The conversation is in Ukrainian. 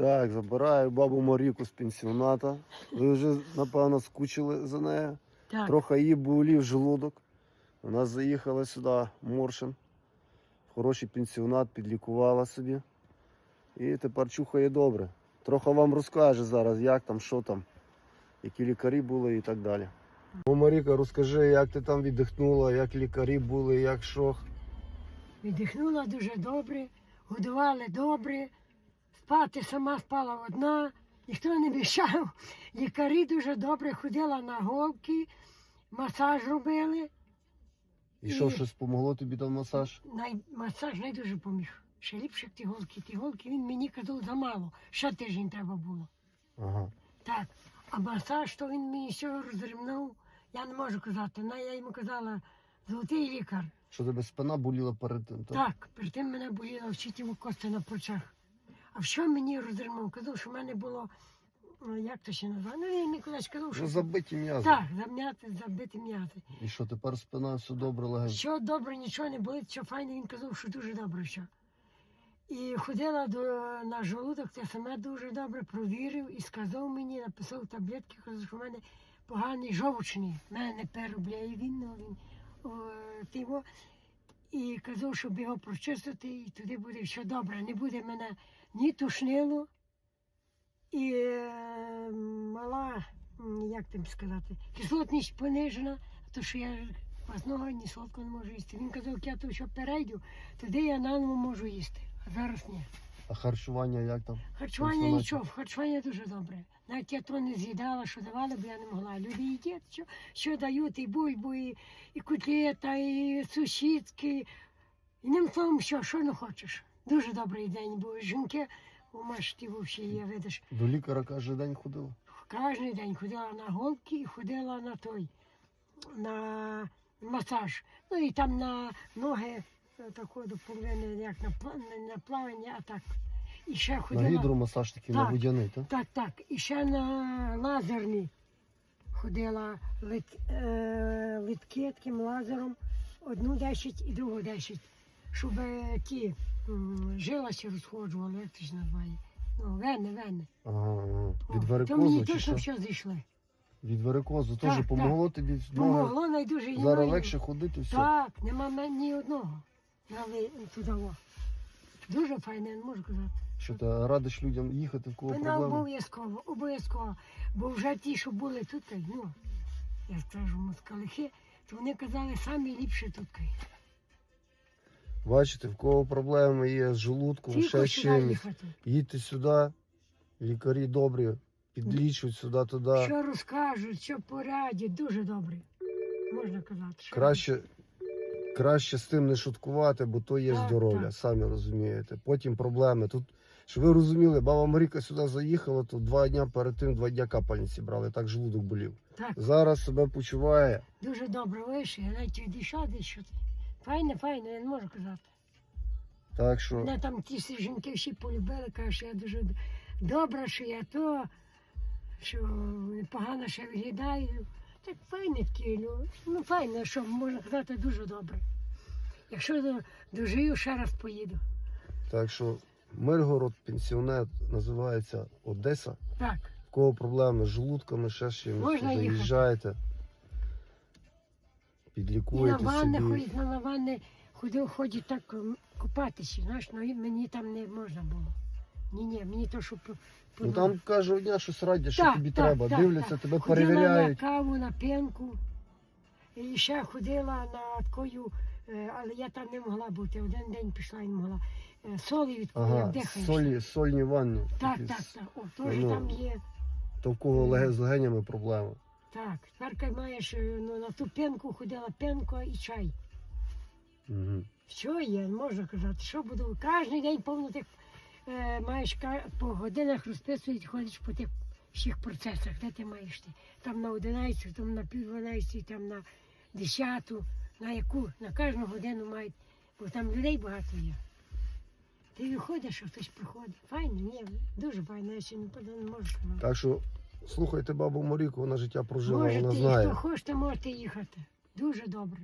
Так, забираю бабу Маріку з пенсіоната. Ви вже, напевно, скучили за нею. Так, Трохи її болів желудок. Вона заїхала сюди, Моршин. Хороший пенсіонат, підлікувала собі. І тепер чухає добре. Трохи вам розкаже зараз, як там, що там, які лікарі були і так далі. О, Маріка, розкажи, як ти там віддихнула, як лікарі були, як що. віддихнула дуже добре, годували добре, спати сама спала одна, ніхто не мішав. Лікарі дуже добре ходила на голки, масаж робили. І що, щось помогло тобі там масаж? Най... Масаж не дуже поміг. Ще ліпше ті голки. Ті голки він мені казав замало. Ще тиждень треба було. Ага. Так. А масаж, то він мені все розрівнув. Я не можу казати. На, я йому казала, золотий лікар. Що тебе спина боліла перед тим? Так? Так, перед тим мене боліла вчителю кости на плечах. А що мені розірмав? Казав, що в мене було, ну, як то ще назвати? Ну, він мені колись казав, що Ну, забиті м'язи. так, зам'яти, забити м'яти. І що, тепер спина все добре легенько? Що добре, нічого не болить, що файно, він казав, що дуже добре що. І ходила до, на желудок, це саме дуже добре провірив і сказав мені, написав таблетки, казав, що в мене поганий жовчний. В мене не переробляє він, ну, він о. І казав, щоб його прочистити, і туди буде все добре. Не буде мене ні тушнило, і е, мала, як там сказати, кислотність понижена, то що я квасного ні солодкого не можу їсти. Він казав, як я то що перейду, тоді я наново можу їсти. А зараз ні. А харчування як там? Харчування нічого, харчування дуже добре. Навіть я то не з'їдала, що давали, бо я не могла. Люди їдять, що, що дають, і бульбу, і, і котлета, і сусідки. І ним словом, що, що не хочеш. Дуже добрий день був. Жінки у машті вовсі є, видиш. До лікаря кожен день ходила? Кожен день ходила на голки і ходила на той, на масаж. Ну і там на ноги е, тако до як на, на плавання, а так. І ще На ходила. гідромасаж такий, на Так. водяний, так? Так, так. І ще на лазерні ходила лит, е, литки таким лазером, одну 10 і другу 10, щоб е, ті м, жилася розходжували, як це ж називає. Ну, вени, вени. Ага, ага. Від то мені чи точно що? все зійшли. Від варикозу Так, теж помогло тобі ноги? Помогло найдуже і Зараз ноги. легше ходити, все. Так, нема мен- ні одного. Дали туди. Дуже файне, не можу казати. Що ти радиш людям їхати, в кого Вона проблеми? обов'язково, обов'язково. Бо вже ті, що були тут, ну, я скажу, москалихи, то вони казали самі ліпші тут. Бачите, в кого проблеми є з желудком, Тільки ще з сюди чимось. їхати. Їдьте сюди, лікарі добрі, підлічують сюди-туди. Що розкажуть, що порадять, дуже добре. Можна казати. що Краще, краще з тим не шуткувати, бо то є Так, здоров'я, так. самі розумієте. Потім проблеми. Тут, щоб ви розуміли, баба Маріка сюди заїхала, то два дні перед тим два дня капальниці брали, так желудок болів. Так, Зараз себе почуває. дуже добре вийшли, я навіть відійшов, що. Файне, файне, я не можу казати. Так що Мене там ті всі жінки всі полюбили, кажуть, що я дуже добра, що я то, що погано ще виглядаю. Так файне такі, ну, ну файне, що можна казати, дуже добре. Якщо дожию, ще раз поїду. Так що Миргород, пенсіонет називається Одеса. Так, В кого проблеми з желудками, ще з чимось, їхати. заїжджайте, і на ванни ходять, на ванни ходив, ходять так купатися, знаєш, ну мені там не можна було. Ні, ні, мені то, що по, по Ну там кожного дня щось радять, що Так, тобі так, треба. так, Дивляться, так. тебе Ходила перевіряють. на каву, на пенку. І ще ходила на такою, е, але я там не могла бути. Один день пішла і не могла. Е, Солі від Ага, дихаєш. солі, сольні ванни. Так, такі, так, так. О, теж ну, там є. То в кого леге- з легенями проблеми. Так, тепер маєш е, ну, на ту пенку ходила пенка і чай. Угу. Що є, можна казати, що буду. Кожен день повно тих маєш по годинах розписують, ходиш по тих всіх процесах, де ти маєш ти. Там на 11, там на пів 12, там на 10, на яку, на кожну годину мають, бо там людей багато є. Ти виходиш, а хтось приходить. Файно, ні, дуже файно, я ще не, можу. Так що слухайте бабу Маріку, вона життя прожила, Можете, вона знає. хто хочете, можете їхати. Дуже добре.